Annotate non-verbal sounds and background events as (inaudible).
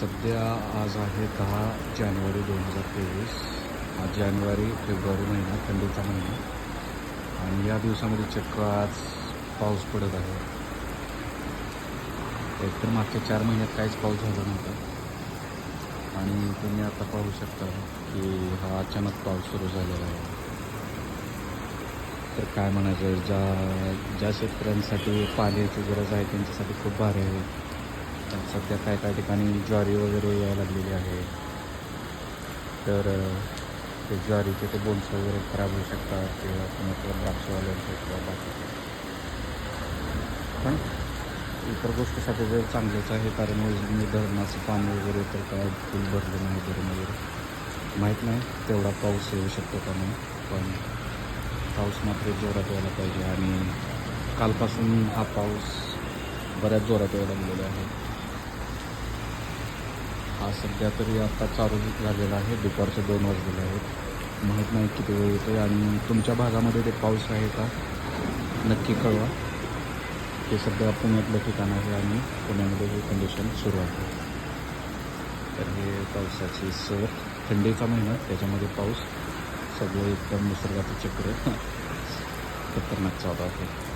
सध्या आज आहे दहा जानेवारी दोन हजार तेवीस. आज जानेवारी फेब्रुवारी महिना थंडीचा महिना. आणि या दिवसामध्ये चक्क आज पाऊस पडत आहे. एकतर मागच्या चार महिन्यात काहीच पाऊस झाला नव्हता. आणि तुम्ही आता पाहू शकता की हा अचानक पाऊस सुरू झालेला आहे. तर काय म्हणायचं ज्या ज्या शेतकऱ्यांसाठी पाण्याची गरज आहे त्यांच्यासाठी खूप भारी आहे. सध्या काय काय ठिकाणी ज्वारी वगैरे यायला लागलेली आहे. तर ते ज्वारीचे ते बोन्स वगैरे खराब होऊ शकतात किंवा कोणाचं द्राक्षवाल्यांचं किंवा बाकीचे पण इतर गोष्टीसाठी जर चांगलंच आहे कारण मी धरणाचं पाणी वगैरे तर काय फुल भरलं नाही धरण वगैरे. माहीत नाही तेवढा पाऊस येऊ शकतो का नाही पण पाऊस मात्र जोरात यायला पाहिजे आणि कालपासून हा पाऊस बऱ्याच जोरात यायला लागलेला आहे. हा सध्या तरी आता चालू झालेला आहे. दुपारचे दोन वाजलेले आहेत. माहीत नाही किती वेळ येतो आणि तुमच्या भागामध्ये ते पाऊस आहे का? नक्की कळवा. हे सध्या पुण्यातलं ठिकाण आहे आणि पुण्यामध्ये हे कंडिशन सुरू आहे. तर हे पावसाची सर थंडीचा महिना त्याच्यामध्ये पाऊस. सगळं एकदम निसर्गाचं चक्र. (laughs) खतरनाक चालू आहे.